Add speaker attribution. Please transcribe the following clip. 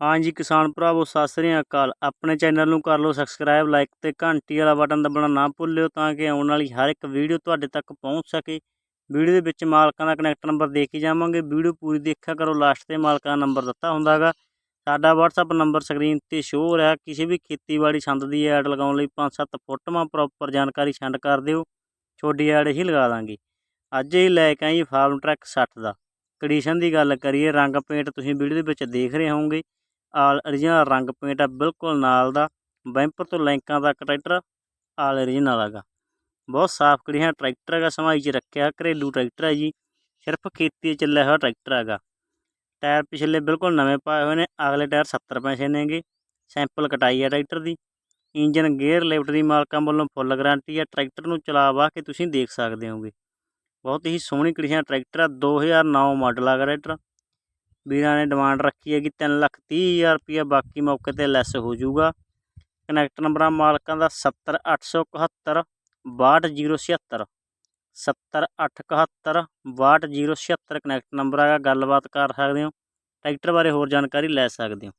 Speaker 1: ਹਾਂਜੀ ਕਿਸਾਨ ਭਰਾਵੋ, ਸਤਿ ਸ੍ਰੀ ਅਕਾਲ। ਆਪਣੇ ਚੈਨਲ ਨੂੰ ਕਰ ਲਓ ਸਬਸਕ੍ਰਾਈਬ ਲਾਈਕ ਤੇ ਘੰਟੀ ਵਾਲਾ ਬਟਨ ਦਬਾਉਣਾ ਨਾ ਭੁੱਲਿਓ ਤਾਂ ਕਿ ਆਉਣ ਵਾਲੀ ਹਰ ਇੱਕ ਵੀਡੀਓ ਤੁਹਾਡੇ ਤੱਕ ਪਹੁੰਚ ਸਕੇ। ਵੀਡੀਓ ਦੇ ਵਿੱਚ ਮਾਲਕਾਂ ਦਾ ਕਨੈਕਟ ਨੰਬਰ ਦੇ ਕੇ ਜਾਵਾਂਗੇ। ਵੀਡੀਓ ਪੂਰੀ ਦੇਖਿਆ ਕਰੋ ਲਾਸਟ ਤੇ ਮਾਲਕਾਂ ਦਾ ਨੰਬਰ ਦਿੱਤਾ ਹੁੰਦਾਗਾ। ਸਾਡਾ WhatsApp ਨੰਬਰ ਸਕਰੀਨ ਤੇ ਸ਼ੋਅ ਹੋ ਰਿਹਾ। ਕਿਸੇ ਵੀ ਖੇਤੀਬਾੜੀ ਸੰਦ ਦੀ ਐਡ ਲਗਾਉਣ ਲਈ 5-7 ਫੋਟੋਆਂ ਪ੍ਰੋਪਰ ਜਾਣਕਾਰੀ ਸੈਂਡ ਕਰ ਦਿਓ। ਛੋਟੀ ਐਡ ਹੀ ਲਗਾ ਦਾਂਗੇ। ਅੱਜ ਹੀ ਲੈ ਕੇ ਆਈ ਫਾਰਮ ਟਰੈਕ 60 ਦਾ। ਕੰਡੀਸ਼ਨ ਦੀ ਗੱਲ ਕਰੀਏ ਰੰਗ ਪੇਂਟ ਤੁਸੀਂ ਵੀਡੀਓ ਦੇ ਵਿੱਚ ਦੇਖ ਰਹੇ ਹੋਵੋਗੇ। ਆਲ ਓਰੀਜਨਲ ਰੰਗ ਪੇਂਟ ਆ ਬਿਲਕੁਲ ਨਾਲ ਦਾ, ਬੈਂਪਰ ਤੋਂ ਲੈਂਕਾਂ ਤੱਕ ਟਰੈਕਟਰ ਆਲ ਓਰੀਜਨਲ ਹੈਗਾ। ਬਹੁਤ ਸਾਫ਼ ਕੜੀਆਂ ਟਰੈਕਟਰ ਹੈਗਾ, ਸਮਾਈ 'ਚ ਰੱਖਿਆ, ਘਰੇਲੂ ਟਰੈਕਟਰ ਹੈ ਜੀ, ਸਿਰਫ ਖੇਤੀ 'ਚ ਚੱਲਿਆ ਹੋਇਆ ਟਰੈਕਟਰ ਹੈਗਾ। ਟਾਇਰ ਪਿਛਲੇ ਬਿਲਕੁਲ ਨਵੇਂ ਪਾਏ ਹੋਏ ਨੇ, ਅਗਲੇ ਟਾਇਰ 70 ਪੈਸੇ ਨੇਗੇ, ਸੈਂਪਲ ਕਟਾਈ ਹੈ ਟਰੈਕਟਰ ਦੀ, ਇੰਜਨ ਗੇਅਰ ਲਿਫਟ ਦੀ ਮਾਲਕਾਂ ਵੱਲੋਂ ਫੁੱਲ ਗਾਰੰਟੀ ਹੈ, ਟਰੈਕਟਰ ਨੂੰ ਚਲਾ ਵਾ ਕੇ ਤੁਸੀਂ ਦੇਖ ਸਕਦੇ ਹੋਗੇ। ਬਹੁਤ ਹੀ ਸੋਹਣੀ ਕੜੀਆਂ ਟਰੈਕਟਰ ਆ 2009 ਮਾਡਲ ਆ ਟਰੈਕਟਰ। ਵੀਰਾਂ ਨੇ ਡਿਮਾਂਡ ਰੱਖੀ ਹੈ ਕਿ ਤਿੰਨ ਲੱਖ ਤੀਹ ਹਜ਼ਾਰ ਰੁਪਈਆ, ਬਾਕੀ ਮੌਕੇ 'ਤੇ ਲੈਸ ਹੋ ਜਾਊਗਾ। ਕਨੈਕਟ ਨੰਬਰਾਂ ਮਾਲਕਾਂ ਦਾ ਸੱਤਰ ਅੱਠ ਸੌ ਇਕਹੱਤਰ, ਬਾਹਠ ਜੀਰੋ ਛਿਹੱਤਰ ਸੱਤਰ ਅੱਠ ਇਕਹੱਤਰ, ਬਾਹਠ ਜੀਰੋ ਛਿਹੱਤਰ ਕਨੈਕਟ ਨੰਬਰ ਹੈਗਾ ਗੱਲਬਾਤ ਕਰ ਸਕਦੇ ਹੋ। ਟਰੈਕਟਰ ਬਾਰੇ ਹੋਰ ਜਾਣਕਾਰੀ ਲੈ ਸਕਦੇ ਹੋ।